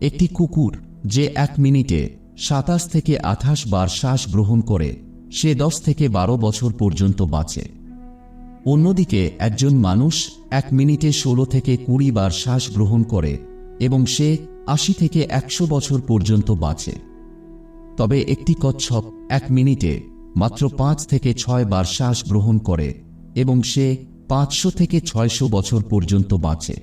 একটি কুকুর যে এক মিনিটে সাতাশ থেকে আঠাশ বার শ্বাস গ্রহণ করে, সে দশ থেকে বারো বছর পর্যন্ত বাঁচে। অন্যদিকে একজন মানুষ এক মিনিটে ষোলো থেকে কুড়ি বার শ্বাস গ্রহণ করে এবং সে আশি থেকে একশো বছর পর্যন্ত বাঁচে। তবে একটি কচ্ছপ এক মিনিটে মাত্র পাঁচ থেকে ছয় বার শ্বাস গ্রহণ করে এবং সে পাঁচশো থেকে ছয়শো বছর পর্যন্ত বাঁচে।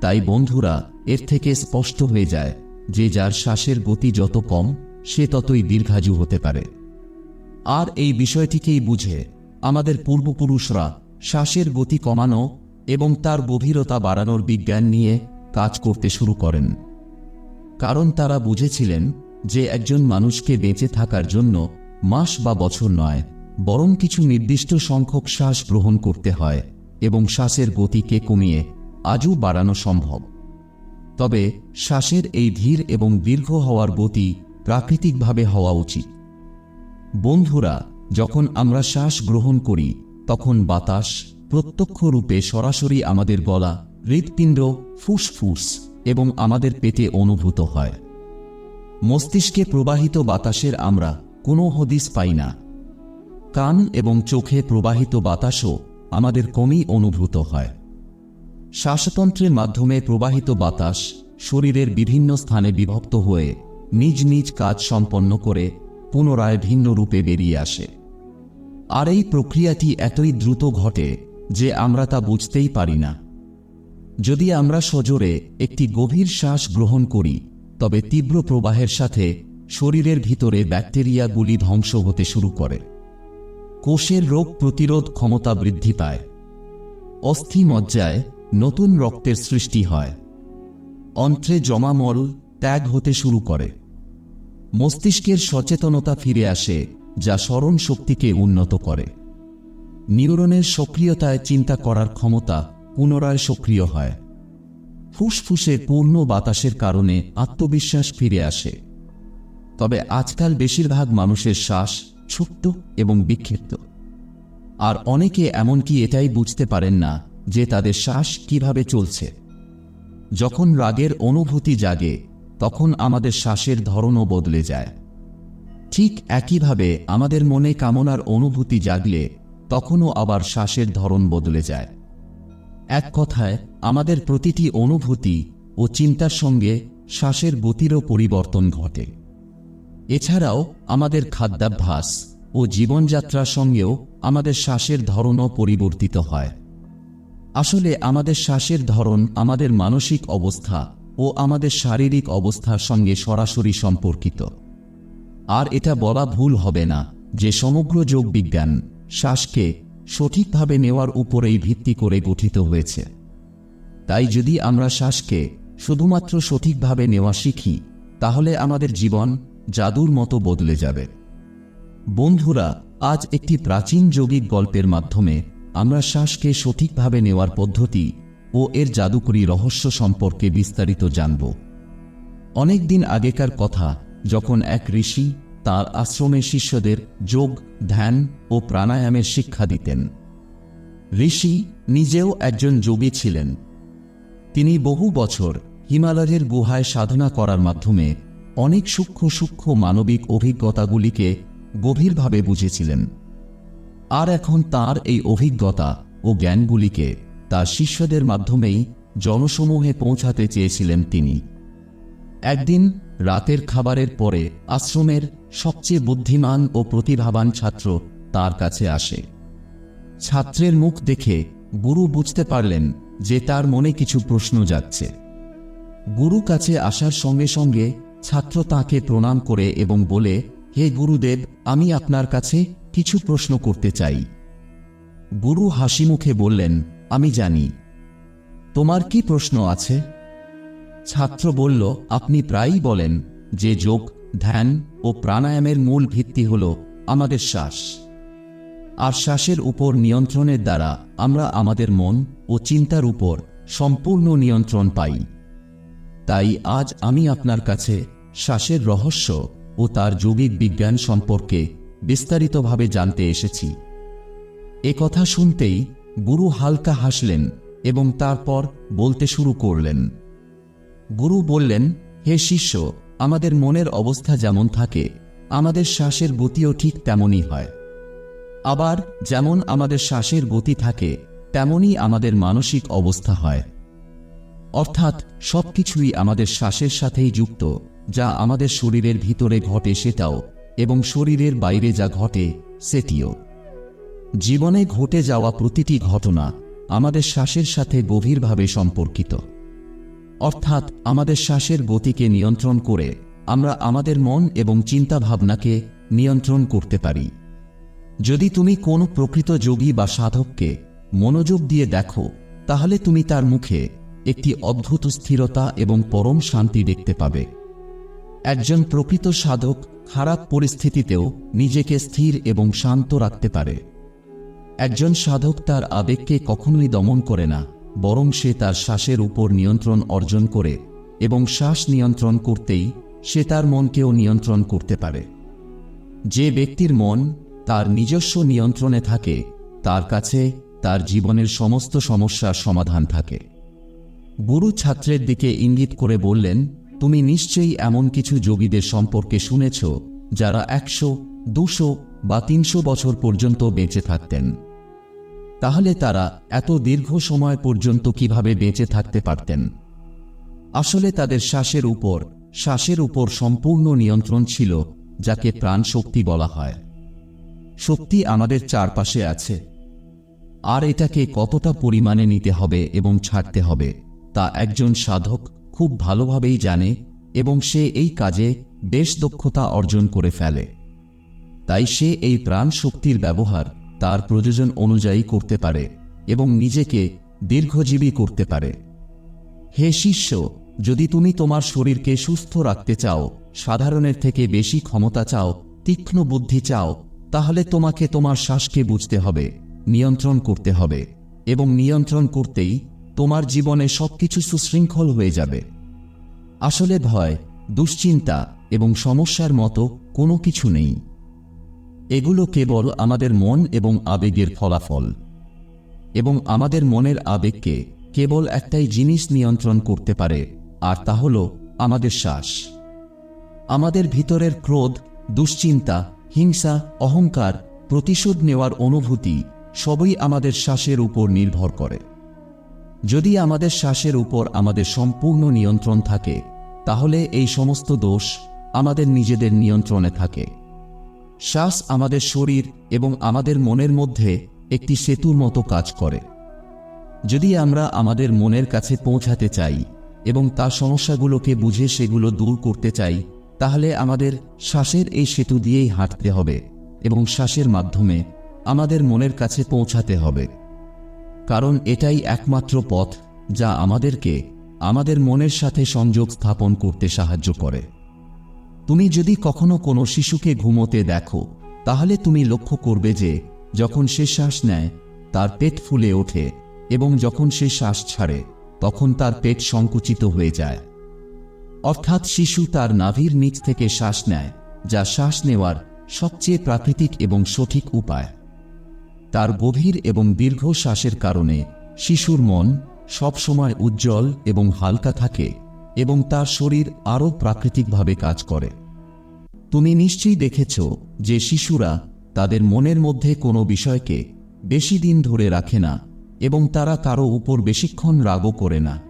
তাই বন্ধুরা এর থেকে স্পষ্ট হয়ে যায় যে যার শ্বাসের গতি যত কম, সে ততই দীর্ঘাজু হতে পারে। আর এই বিষয়টিকেই বুঝে আমাদের পূর্বপুরুষরা শ্বাসের গতি কমানো এবং তার গভীরতা বাড়ানোর বিজ্ঞান নিয়ে কাজ করতে শুরু করেন। কারণ তারা বুঝেছিলেন যে একজন মানুষকে বেঁচে থাকার জন্য মাস বা বছর নয়, বরং কিছু নির্দিষ্ট সংখ্যক শ্বাস গ্রহণ করতে হয় এবং শ্বাসের গতিকে কমিয়ে আজও বাড়ানো সম্ভব। তবে শ্বাসের এই ধীর এবং দীর্ঘ হওয়ার গতি প্রাকৃতিকভাবে হওয়া উচিত। বন্ধুরা, যখন আমরা শ্বাস গ্রহণ করি, তখন বাতাস প্রত্যক্ষ রূপে সরাসরি আমাদের গলা হৃৎপিণ্ড ফুসফুস এবং আমাদের পেটে অনুভূত হয়। মস্তিষ্কে প্রবাহিত বাতাসের আমরা কোনো হদিস পাই না। কান এবং চোখে প্রবাহিত বাতাসও আমাদের কমই অনুভূত হয়। শ্বাসতন্ত্রের মাধ্যমে প্রবাহিত বাতাস শরীরের বিভিন্ন স্থানে বিভক্ত হয়ে নিজ নিজ কাজ সম্পন্ন করে পুনরায় ভিন্ন রূপে বেরিয়ে আসে। আর এই প্রক্রিয়াটি এতই দ্রুত ঘটে যে আমরা তা বুঝতেই পারি না। যদি আমরা সজোরে একটি গভীর শ্বাস গ্রহণ করি, তবে তীব্র প্রবাহের সাথে শরীরের ভিতরে ব্যাকটেরিয়াগুলি ধ্বংস হতে শুরু করে। কোষের রোগ প্রতিরোধ ক্ষমতা বৃদ্ধি পায়। অস্থি মজ্জায় নতুন রক্তের সৃষ্টি হয়। অন্ত্রে জমামল ত্যাগ হতে শুরু করে। মস্তিষ্কের সচেতনতা ফিরে আসে, যা স্মরণ শক্তিকে উন্নত করে। নিউরনের সক্রিয়তায় চিন্তা করার ক্ষমতা পুনরায় সক্রিয় হয়। ফুসফুসে পূর্ণ বাতাসের কারণে আত্মবিশ্বাস ফিরে আসে। তবে আজকাল বেশিরভাগ মানুষের শ্বাস ছোট্ট এবং বিক্ষিপ্ত। আর অনেকে এমনকি এটাই বুঝতে পারেন না যে তাদের শ্বাস কীভাবে চলছে। যখন রাগের অনুভূতি জাগে, তখন আমাদের শ্বাসের ধরনও বদলে যায়। ঠিক একইভাবে আমাদের মনে কামনার অনুভূতি জাগলে, তখনও আবার শ্বাসের ধরন বদলে যায়। এক কথায়, আমাদের প্রতিটি অনুভূতি ও চিন্তার সঙ্গে শ্বাসের গতিরও পরিবর্তন ঘটে। এছাড়াও, আমাদের খাদ্যাভ্যাস ও জীবনযাত্রার সঙ্গেও আমাদের শ্বাসের ধরনও পরিবর্তিত হয়। আসলে আমাদের শ্বাসের ধরন, আমাদের মানসিক অবস্থা ও আমাদের শারীরিক অবস্থার সঙ্গে সরাসরি সম্পর্কিত। আর এটা বলা ভুল হবে না যে সমগ্র যোগ বিজ্ঞান শ্বাসকে সঠিকভাবে নেওয়ার উপরেই ভিত্তি করে গঠিত হয়েছে। তাই যদি আমরা শ্বাসকে শুধুমাত্র সঠিকভাবে নেওয়া শিখি, তাহলে আমাদের জীবন জাদুর মতো বদলে যাবে। বন্ধুরা, আজ একটি প্রাচীন যৌগিক গল্পের মাধ্যমে আমরা শ্বাসকে সঠিকভাবে নেওয়ার পদ্ধতি ও এর জাদুকরী রহস্য সম্পর্কে বিস্তারিত জানব। অনেক দিন আগেকার কথা, যখন এক ঋষি তার আশ্রমে শিষ্যদের যোগ, ধ্যান ও প্রাণায়ামের শিক্ষা দিতেন। ঋষি নিজেও একজন যোগী ছিলেন। তিনি বহু বছর হিমালয়ের গুহায় সাধনা করার মাধ্যমে অনেক সূক্ষ্ম সূক্ষ্ম মানবিক অভিজ্ঞতাগুলিকে গভীরভাবে বুঝেছিলেন। আর এখন তার এই অভিজ্ঞতা ও জ্ঞানগুলিকে তার শিষ্যদের মাধ্যমেই জনসমূহে পৌঁছাতে চেয়েছিলেন তিনি। একদিন রাতের খাবারের পরে আশ্রমের সবচেয়ে বুদ্ধিমান ও প্রতিভাবান ছাত্র তার কাছে আসে। ছাত্রের মুখ দেখে গুরু বুঝতে পারলেন যে তার মনে কিছু প্রশ্ন যাচ্ছে। গুরু কাছে আসার সঙ্গে সঙ্গে ছাত্র তাকে প্রণাম করে এবং বলে, হে গুরুদেব, আমি আপনার কাছে কিছু প্রশ্ন করতে চাই। গুরু হাসি মুখে বললেন, আমি জানি। তোমার কি প্রশ্ন আছে? ছাত্র বলল, আপনি প্রায়ই বলেন যে যোগ, ধ্যান ও প্রাণায়ামের মূল ভিত্তি হল আমাদের শ্বাস। আর শ্বাসের উপর নিয়ন্ত্রণের দ্বারা আমরা আমাদের মন ও চিন্তার উপর সম্পূর্ণ নিয়ন্ত্রণ পাই। তাই আজ আমি আপনার কাছে শ্বাসের রহস্য ও তার যৌগিক বিজ্ঞান সম্পর্কে বিস্তারিতভাবে জানতে এসেছি। এ কথা শুনতেই গুরু হালকা হাসলেন এবং তারপর বলতে শুরু করলেন। গুরু বললেন, হে শিষ্য, আমাদের মনের অবস্থা যেমন থাকে, আমাদের শ্বাসের গতিও ঠিক তেমনই হয়। আবার যেমন আমাদের শ্বাসের গতি থাকে, তেমনই আমাদের মানসিক অবস্থা হয়। অর্থাৎ সবকিছুই আমাদের শ্বাসের সাথেই যুক্ত, যা আমাদের শরীরের ভিতরে ঘটে সেটাও এবং শরীরের বাইরে যা ঘটে, সেটিও। জীবনে ঘটে যাওয়া প্রতিটি ঘটনা আমাদের শ্বাসের সাথে গভীরভাবে সম্পর্কিত। অর্থাৎ আমাদের শ্বাসের গতিকে নিয়ন্ত্রণ করে আমরা আমাদের মন এবং চিন্তাভাবনাকে নিয়ন্ত্রণ করতে পারি। যদি তুমি কোনো প্রকৃত যোগী বা সাধককে মনোযোগ দিয়ে দেখো, তাহলে তুমি তার মুখে একটি অদ্ভুত স্থিরতা এবং পরম শান্তি দেখতে পাবে। একজন প্রকৃত সাধক খারাপ পরিস্থিতিতেও নিজেকে স্থির এবং শান্ত রাখতে পারে। একজন সাধক তার আবেগকে কখনোই দমন করে না, বরং সে তার শ্বাসের উপর নিয়ন্ত্রণ অর্জন করে এবং শ্বাস নিয়ন্ত্রণ করতেই সে তার মনকেও নিয়ন্ত্রণ করতে পারে। যে ব্যক্তির মন তার নিজস্ব নিয়ন্ত্রণে থাকে, তার কাছে তার জীবনের সমস্ত সমস্যার সমাধান থাকে। গুরু ছাত্রের দিকে ইঙ্গিত করে বললেন তুমি নিশ্চয়ই এমন কিছু যোগীদের সম্পর্কে শুনেছ, যারা একশো, দুশো বা তিনশো বছর পর্যন্ত বেঁচে থাকতেন। তাহলে তারা এত দীর্ঘ সময় পর্যন্ত কীভাবে বেঁচে থাকতে পারতেন? আসলে তাদের শ্বাসের উপর শ্বাসের উপর সম্পূর্ণ নিয়ন্ত্রণ ছিল, যাকে প্রাণ শক্তি বলা হয়। শক্তি আমাদের চারপাশে আছে। আর এটাকে কতটা পরিমাণে নিতে হবে এবং ছাড়তে হবে, তা একজন সাধক খুব ভালোভাবেই জানে এবং সে এই কাজে বেশ দক্ষতা অর্জন করে ফেলে। তাই সে এই প্রাণ শক্তির ব্যবহার তার প্রয়োজন অনুযায়ী করতে পারে এবং নিজেকে দীর্ঘজীবী করতে পারে। হে শিষ্য, যদি তুমি তোমার শরীরকে সুস্থ রাখতে চাও, সাধারণের থেকে বেশি ক্ষমতা চাও, তীক্ষ্ণ বুদ্ধি চাও, তাহলে তোমাকে তোমার শ্বাসকে বুঝতে হবে, নিয়ন্ত্রণ করতে হবে এবং নিয়ন্ত্রণ করতেই তোমার জীবনে সবকিছু সুশৃঙ্খল হয়ে যাবে। আসলে ভয়, দুশ্চিন্তা এবং সমস্যার মতো কোনো কিছু নেই। এগুলো কেবল আমাদের মন এবং আবেগের ফলাফল। এবং আমাদের মনের আবেগকে কেবল একটাই জিনিস নিয়ন্ত্রণ করতে পারে, আর তা হল আমাদের শ্বাস। আমাদের ভিতরের ক্রোধ, দুশ্চিন্তা, হিংসা, অহংকার, প্রতিশোধ নেওয়ার অনুভূতি সবই আমাদের শ্বাসের উপর নির্ভর করে। যদি আমাদের শ্বাসের উপর আমাদের সম্পূর্ণ নিয়ন্ত্রণ থাকে, তাহলে এই সমস্ত দোষ আমাদের নিজেদের নিয়ন্ত্রণে থাকে। শ্বাস আমাদের শরীর এবং আমাদের মনের মধ্যে একটি সেতুর মতো কাজ করে। যদি আমরা আমাদের মনের কাছে পৌঁছাতে চাই এবং তার সমস্যাগুলোকে বুঝে সেগুলো দূর করতে চাই, তাহলে আমাদের শ্বাসের এই সেতু দিয়েই হাঁটতে হবে এবং শ্বাসের মাধ্যমে আমাদের মনের কাছে পৌঁছাতে হবে। কারণ এটাই একমাত্র পথ যা আমাদেরকে আমাদের মনের সাথে সংযোগ স্থাপন করতে সাহায্য করে। তুমি যদি কখনো কোনো শিশুকে ঘুমোতে দেখো, তাহলে তুমি লক্ষ্য করবে যে, যখন সে শ্বাস নেয়, তার পেট ফুলে ওঠে এবং যখন সে শ্বাস ছাড়ে, তখন তার পেট সংকুচিত হয়ে যায়। অর্থাৎ শিশু তার নাভির নিচ থেকে শ্বাস নেয়, যা শ্বাস নেওয়ার সবচেয়ে প্রাকৃতিক এবং সঠিক উপায়। তার গভীর এবং দীর্ঘ শ্বাসের কারণে শিশুর মন সবসময় উজ্জ্বল এবং হালকা থাকে এবং তার শরীর আরও প্রাকৃতিকভাবে কাজ করে। তুমি নিশ্চয়ই দেখেছ যে শিশুরা তাদের মনের মধ্যে কোনো বিষয়কে বেশি দিন ধরে রাখে না এবং তারা কারও উপর বেশিক্ষণ রাগও করে না।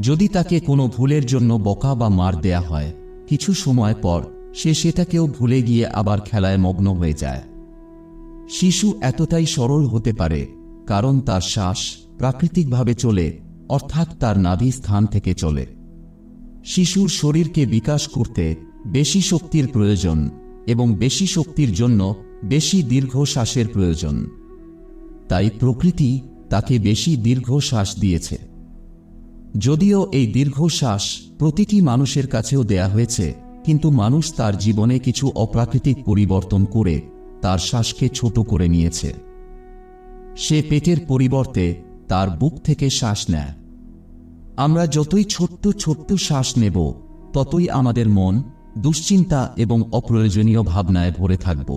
যদি তাকে কোনো ভুলের জন্য বকা বা মার দেয়া হয়, কিছু সময় পর সে সেটাকেও ভুলে গিয়ে আবার খেলায় মগ্ন হয়ে যায়। শিশু এতটাই সরল হতে পারে, কারণ তার শ্বাস প্রাকৃতিকভাবে চলে, অর্থাৎ তার নাভি স্থান থেকে চলে। শিশুর শরীরকে বিকাশ করতে বেশি শক্তির প্রয়োজন এবং বেশি শক্তির জন্য বেশি দীর্ঘ শ্বাসের প্রয়োজন। তাই প্রকৃতি তাকে বেশি দীর্ঘ শ্বাস দিয়েছে। যদিও এই দীর্ঘশ্বাস প্রতিটি মানুষের কাছেও দেয়া হয়েছে, কিন্তু মানুষ তার জীবনে কিছু অপ্রাকৃতিক পরিবর্তন করে তার শ্বাসকে ছোট করে নিয়েছে। সে পেটের পরিবর্তে তার বুক থেকে শ্বাস নেয়। আমরা যতই ছোট্ট ছোট্ট শ্বাস নেব, ততই আমাদের মন দুশ্চিন্তা এবং অপ্রয়োজনীয় ভাবনায় ভরে থাকব।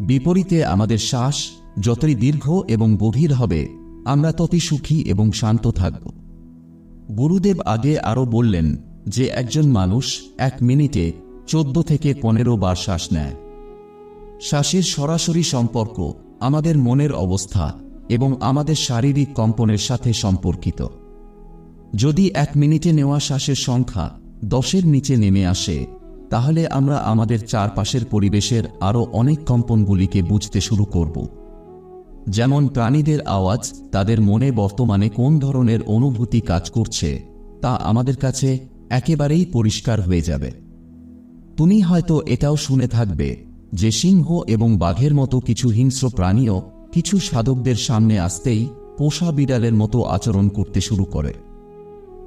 বিপরীতে আমাদের শ্বাস যতই দীর্ঘ এবং গভীর হবে, আমরা ততই সুখী এবং শান্ত থাকব। গুরুদেব আগে আরও বললেন যে, একজন মানুষ এক মিনিটে চোদ্দ থেকে পনেরো বার শ্বাস নেয়। শ্বাসের সরাসরি সম্পর্ক আমাদের মনের অবস্থা এবং আমাদের শারীরিক কম্পনের সাথে সম্পর্কিত। যদি এক মিনিটে নেওয়া শ্বাসের সংখ্যা দশের নিচে নেমে আসে, তাহলে আমরা আমাদের চারপাশের পরিবেশের আরও অনেক কম্পনগুলিকে বুঝতে শুরু করব। যেমন প্রাণীদের আওয়াজ তাদের মনে বর্তমানে কোন ধরনের অনুভূতি কাজ করছে, তা আমাদের কাছে একেবারেই পরিষ্কার হয়ে যাবে। তুমি হয়তো এটাও শুনে থাকবে যে সিংহ এবং বাঘের মতো কিছু হিংস্র প্রাণীও কিছু সাধকদের সামনে আসতেই পোষা বিড়ালের মতো আচরণ করতে শুরু করে।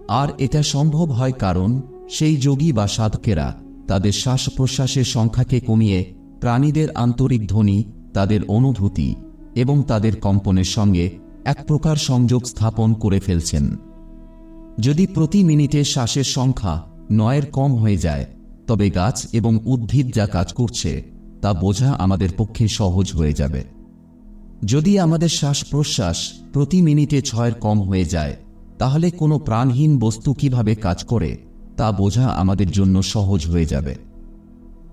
আর এটা সম্ভব হয় কারণ সেই যোগী বা সাধকেরা তাদের শ্বাস প্রশ্বাসের সংখ্যাকে কমিয়ে প্রাণীদের আন্তরিক ধ্বনি, তাদের অনুভূতি এবং তাদের কম্পনের সঙ্গে এক প্রকার সংযোগ স্থাপন করে ফেলছেন। যদি প্রতি মিনিটে শ্বাসের সংখ্যা নয়ের কম হয়ে যায়, তবে গাছ এবং উদ্ভিদ যা কাজ করছে তা বোঝা আমাদের পক্ষে সহজ হয়ে যাবে। যদি আমাদের শ্বাস প্রশ্বাস প্রতি মিনিটে ছয়ের কম হয়ে যায়, তাহলে কোনো প্রাণহীন বস্তু কীভাবে কাজ করে, তা বোঝা আমাদের জন্য সহজ হয়ে যাবে।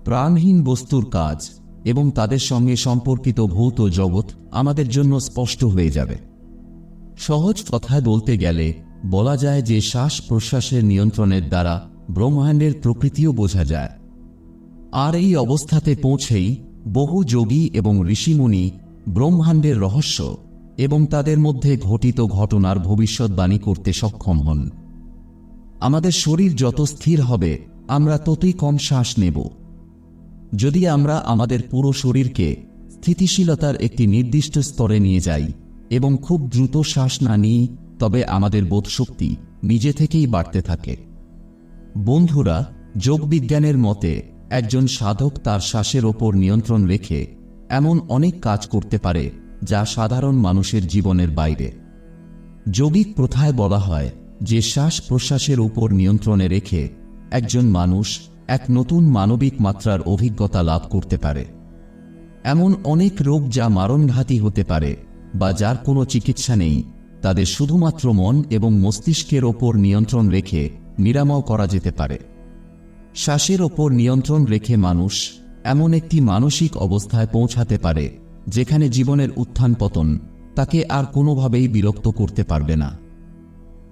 প্রাণহীন বস্তুর কাজ এবং তাদের সঙ্গে সম্পর্কিত ভৌত জগৎ আমাদের জন্য স্পষ্ট হয়ে যাবে। সহজ কথায় বলতে গেলে, বলা যায় যে শ্বাস প্রশ্বাসের নিয়ন্ত্রণের দ্বারা ব্রহ্মাণ্ডের প্রকৃতিও বোঝা যায়। আর এই অবস্থাতে পৌঁছেই বহু যোগী এবং ঋষিমুনি ব্রহ্মাণ্ডের রহস্য এবং তাদের মধ্যে ঘটিত ঘটনার ভবিষ্যৎবাণী করতে সক্ষম হন। আমাদের শরীর যত স্থির হবে, আমরা ততই কম শ্বাস নেব। যদি আমরা আমাদের পুরো শরীরকে স্থিতিশীলতার একটি নির্দিষ্ট স্তরে নিয়ে যাই এবং খুব দ্রুত শ্বাস না নিই, তবে আমাদের বোধশক্তি নিজে থেকেই বাড়তে থাকে। বন্ধুরা, যোগবিজ্ঞানের মতে একজন সাধক তার শ্বাসের ওপর নিয়ন্ত্রণ রেখে এমন অনেক কাজ করতে পারে যা সাধারণ মানুষের জীবনের বাইরে। যৌগিক প্রথায় বলা হয় যে শ্বাস প্রশ্বাসের উপর নিয়ন্ত্রণে রেখে একজন মানুষ এক নতুন মানবিক মাত্রার অভিজ্ঞতা লাভ করতে পারে। এমন অনেক রোগ যা মারণঘাতী হতে পারে বা যার কোনো চিকিৎসা নেই, তাদের শুধুমাত্র মন এবং মস্তিষ্কের ওপর নিয়ন্ত্রণ রেখে নিরাময় করা যেতে পারে। শ্বাসের ওপর নিয়ন্ত্রণ রেখে মানুষ এমন একটি মানসিক অবস্থায় পৌঁছাতে পারে, যেখানে জীবনের উত্থান পতন তাকে আর কোনোভাবেই বিরক্ত করতে পারবে না।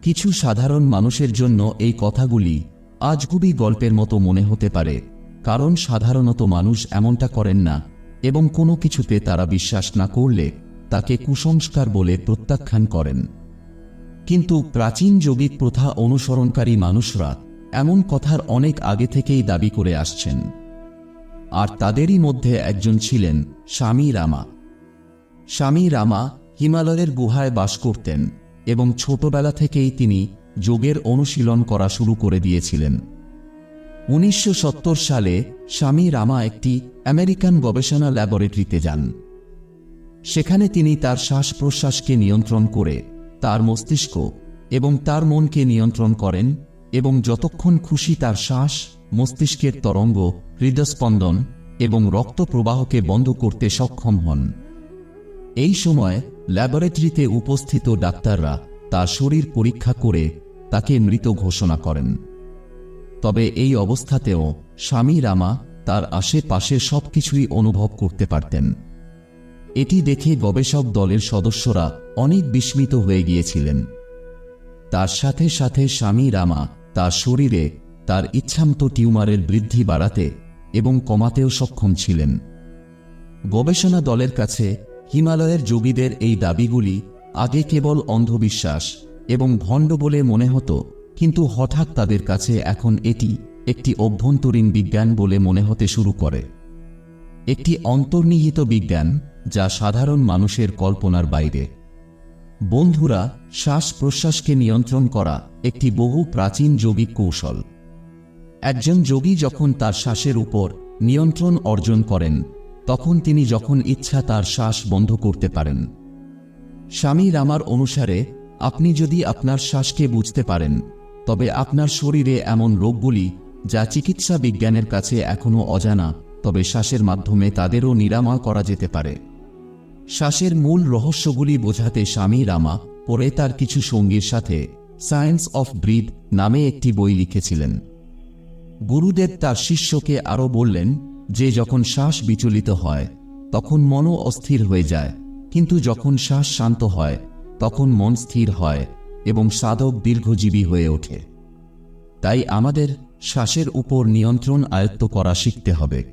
কিছু সাধারণ মানুষের জন্য এই কথাগুলি আজ খুবই গল্পের মতো মনে হতে পারে, কারণ সাধারণত মানুষ এমনটা করেন না এবং কোনো কিছুতে তারা বিশ্বাস না করলে তাকে কুসংস্কার বলে প্রত্যাখ্যান করেন। কিন্তু প্রাচীন যৌগিক প্রথা অনুসরণকারী মানুষরা এমন কথার অনেক আগে থেকেই দাবি করে আসছেন। আর তাদেরই মধ্যে একজন ছিলেন স্বামী রামা। স্বামী রামা হিমালয়ের গুহায় বাস করতেন এবং ছোটবেলা থেকেই তিনি যোগের অনুশীলন করা শুরু করে দিয়েছিলেন। উনিশশো সত্তর সালে স্বামী রামা একটি আমেরিকান গবেষণা ল্যাবরেটরিতে যান। সেখানে তিনি তার শ্বাস প্রশ্বাসকে নিয়ন্ত্রণ করে তার মস্তিষ্ক এবং তার মনকে নিয়ন্ত্রণ করেন এবং যতক্ষণ খুশি তার শ্বাস, মস্তিষ্কের তরঙ্গ, হৃদস্পন্দন এবং রক্ত প্রবাহকে বন্ধ করতে সক্ষম হন। এই সময় ল্যাবরেটরিতে উপস্থিত ডাক্তাররা তার শরীর পরীক্ষা করে তাকে মৃত ঘোষণা করেন। তবে এই অবস্থাতেও স্বামী রামা তার আশেপাশে সবকিছুই অনুভব করতে পারতেন। এটি দেখে গবেষক দলের সদস্যরা অনেক বিস্মিত হয়ে গিয়েছিলেন। তার সাথে সাথে স্বামী রামা তার শরীরে তার ইচ্ছামতো টিউমারের বৃদ্ধি বাড়াতে এবং কমাতেও সক্ষম ছিলেন। গবেষণা দলের কাছে হিমালয়ের যোগীদের এই দাবিগুলি আগে কেবল অন্ধবিশ্বাস এবং ভণ্ড বলে মনে হতো, কিন্তু হঠাৎ তাদের কাছে এখন এটি একটি অভ্যন্তরীণ বিজ্ঞান বলে মনে হতে শুরু করে। একটি অন্তর্নিহিত বিজ্ঞান যা সাধারণ মানুষের কল্পনার বাইরে। বন্ধুরা শ্বাস প্রশ্বাসকে নিয়ন্ত্রণ করা একটি বহু প্রাচীন যোগিক কৌশল। একজন যোগী যখন তার শ্বাসের উপর নিয়ন্ত্রণ অর্জন করেন, তখন তিনি যখন ইচ্ছা তার শ্বাস বন্ধ করতে পারেন। স্বামী রামার অনুসারে, আপনি যদি আপনার শ্বাসকে বুঝতে পারেন, তবে আপনার শরীরে এমন রোগগুলি যা চিকিৎসা বিজ্ঞানের কাছে এখনও অজানা, তবে শ্বাসের মাধ্যমে তাদেরও নিরাময় করা যেতে পারে। শ্বাসের মূল রহস্যগুলি বোঝাতে স্বামী রামা পরে তার কিছু সঙ্গীর সাথে সায়েন্স অফ ব্রিদ নামে একটি বই লিখেছিলেন। গুরুদেব তার শিষ্যকে আরও বললেন যে যখন শ্বাস বিচলিত হয়, তখন মনও অস্থির হয়ে যায়, কিন্তু যখন শ্বাস শান্ত হয়, তখন মন স্থির হয় এবং সাধক দীর্ঘজীবী হয়ে ওঠে। তাই আমাদের শ্বাসের উপর নিয়ন্ত্রণ আয়ত্ত করা শিখতে হবে।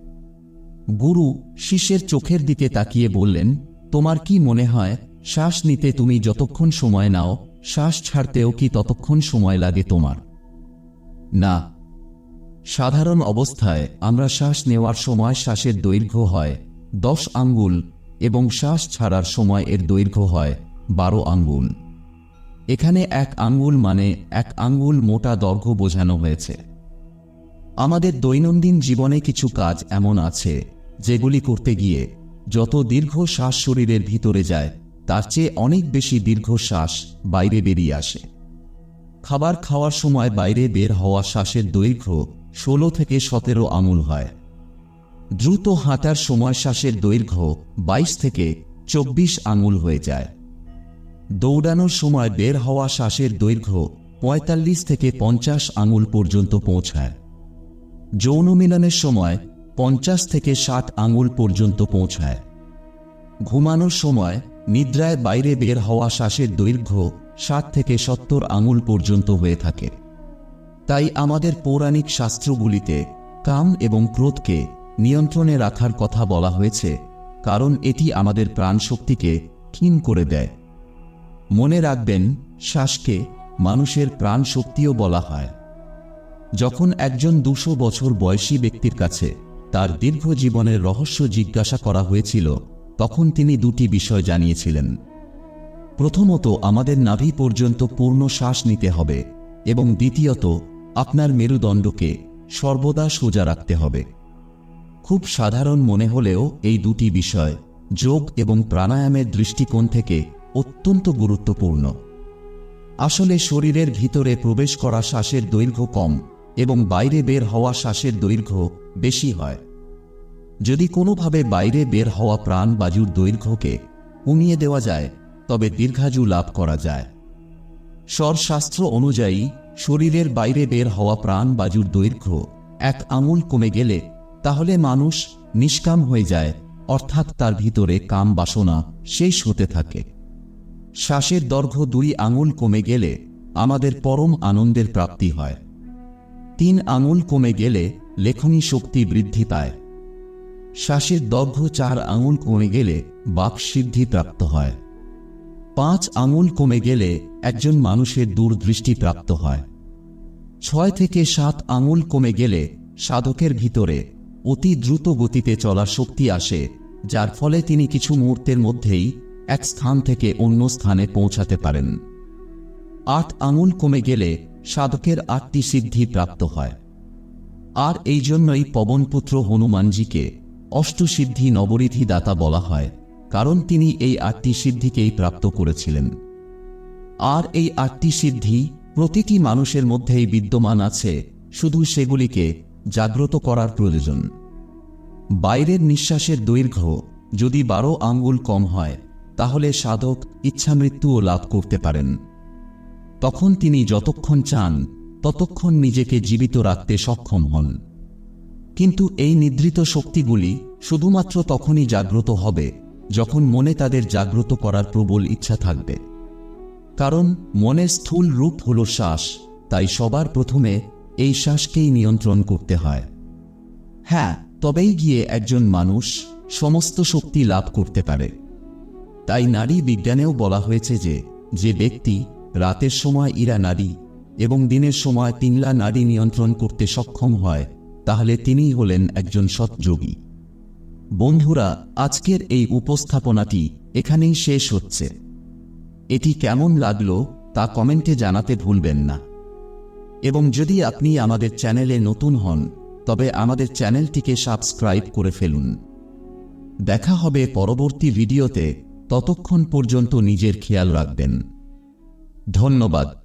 গুরু শিষ্যের চোখের দিকে তাকিয়ে বললেন তোমার কি মনে হয়, শ্বাস নিতে তুমি যতক্ষণ সময় নাও, শ্বাস ছাড়তেও কি ততক্ষণ সময় লাগে তোমার? না। সাধারণ অবস্থায় আমরা শ্বাস নেওয়ার সময় শ্বাসের দৈর্ঘ্য হয় দশ আঙ্গুল এবং শ্বাস ছাড়ার সময় এর দৈর্ঘ্য হয় বারো আঙ্গুল। এখানে এক আঙ্গুল মানে এক আঙ্গুল মোটা দৈর্ঘ্য বোঝানো হয়েছে। আমাদের দৈনন্দিন জীবনে কিছু কাজ এমন আছে, যেগুলি করতে গিয়ে যত দীর্ঘ শ্বাস শরীরের ভিতরে যায়, তার চেয়ে অনেক বেশি দীর্ঘ শ্বাস বাইরে বেরিয়ে আসে। খাবার খাওয়ার সময় বাইরে বের হওয়া শ্বাসের দৈর্ঘ্য ষোলো থেকে সতেরো আঙুল হয়। দ্রুত হাঁটার সময় শ্বাসের দৈর্ঘ্য বাইশ থেকে চব্বিশ আঙুল হয়ে যায়। দৌড়ানোর সময় বের হওয়া শ্বাসের দৈর্ঘ্য পঁয়তাল্লিশ থেকে পঞ্চাশ আঙুল পর্যন্ত পৌঁছায়। যৌন মিলনের সময় পঞ্চাশ থেকে ষাট আঙুল পর্যন্ত পৌঁছায়। ঘুমানোর সময় নিদ্রায় বাইরে বের হওয়া শ্বাসের দৈর্ঘ্য ষাট থেকে সত্তর আঙুল পর্যন্ত হয়ে থাকে। তাই আমাদের পৌরাণিক শাস্ত্রগুলিতে কাম এবং ক্রোধকে নিয়ন্ত্রণে রাখার কথা বলা হয়েছে, কারণ এটি আমাদের প্রাণশক্তিকে ক্ষীণ করে দেয়। মনে রাখবেন, শ্বাসকে মানুষের প্রাণ শক্তিও বলা হয়। যখন একজন দুশো বছর বয়সী ব্যক্তির কাছে তার দীর্ঘ জীবনের রহস্য জিজ্ঞাসা করা হয়েছিল, তখন তিনি দুটি বিষয় জানিয়েছিলেন। প্রথমত, আমাদের নাভি পর্যন্ত পূর্ণ শ্বাস নিতে হবে এবং দ্বিতীয়ত, আপনার মেরুদণ্ডকে সর্বদা সোজা রাখতে হবে। খুব সাধারণ মনে হলেও এই দুটি বিষয় যোগ এবং প্রাণায়ামের দৃষ্টিকোণ থেকে অত্যন্ত গুরুত্বপূর্ণ। আসলে শরীরের ভিতরে প্রবেশ করা শ্বাসের দৈর্ঘ্য কম এবং বাইরে বের হওয়া শ্বাসের দৈর্ঘ্য বেশি হয়। যদি কোনোভাবে বাইরে বের হওয়া প্রাণ বাজুর দৈর্ঘ্যকে কমিয়ে দেওয়া যায়, তবে দীর্ঘাজু লাভ করা যায়। স্বরশাস্ত্র অনুযায়ী, শরীরের বাইরে বের হওয়া প্রাণ বাজুর দৈর্ঘ্য এক আঙুল কমে গেলে, তাহলে মানুষ নিষ্কাম হয়ে যায়, অর্থাৎ তার ভিতরে কাম বাসনা শেষ হতে থাকে। শ্বাসের দৈর্ঘ্য দুই আঙুল কমে গেলে আমাদের পরম আনন্দের প্রাপ্তি হয়। তিন আঙুল কমে গেলে লেখনী শক্তি বৃদ্ধি পায়। শ্বাসের দৈর্ঘ্য চার আঙুল কমে গেলে বাকসিদ্ধি প্রাপ্ত হয়। পাঁচ আঙুল কমে গেলে একজন মানুষের দূরদৃষ্টি প্রাপ্ত হয়। ছয় থেকে সাত আঙুল কমে গেলে সাধকের ভিতরে অতি দ্রুত গতিতে চলার শক্তি আসে, যার ফলে তিনি কিছু মুহূর্তের মধ্যেই এক স্থান থেকে অন্য স্থানে পৌঁছাতে পারেন। আট আঙুল কমে গেলে সাধকের আটটি সিদ্ধি প্রাপ্ত হয়। আর এই জন্যই পবনপুত্র হনুমানজিকে অষ্টসিদ্ধি নবরিধি দাতা বলা হয়, কারণ তিনি এই আটটি সিদ্ধিকেই প্রাপ্ত করেছিলেন। আর এই আটটি সিদ্ধি প্রতিটি মানুষের মধ্যেই বিদ্যমান আছে, শুধু সেগুলিকে জাগ্রত করার প্রয়োজন। বাইরের নিঃশ্বাসের দৈর্ঘ্য যদি বারো আঙ্গুল কম হয়, তাহলে সাধক ইচ্ছামৃত্যুও লাভ করতে পারেন। তখন তিনি যতক্ষণ চান ততক্ষণ নিজেকে জীবিত রাখতে সক্ষম হন। কিন্তু এই নিদ্রিত শক্তিগুলি শুধুমাত্র তখনই জাগ্রত হবে, যখন মনে তাদের জাগ্রত করার প্রবল ইচ্ছা থাকবে। কারণ মনের স্থূল রূপ হল শ্বাস, তাই সবার প্রথমে এই শ্বাসকেই নিয়ন্ত্রণ করতে হয়। হ্যাঁ তবেই গিয়ে একজন মানুষ সমস্ত শক্তি লাভ করতে পারে। তাই নারী বিজ্ঞানেও বলা হয়েছে যে যে ব্যক্তি রাতের সময় ইরা নারী এবং দিনের সময় তিনলা নারী নিয়ন্ত্রণ করতে সক্ষম হয়, তাহলে তিনিই হলেন একজন সৎযোগী। বন্ধুরা, আজকের এই উপস্থাপনাটি এখানেই শেষ হচ্ছে। এটি কেমন লাগল তা কমেন্টে জানাতে ভুলবেন না। এবং যদি আপনি আমাদের চ্যানেলে নতুন হন, তবে আমাদের চ্যানেলটিকে সাবস্ক্রাইব করে ফেলুন। দেখা হবে পরবর্তী ভিডিওতে, ততক্ষণ পর্যন্ত নিজের খেয়াল রাখবেন। ধন্যবাদ।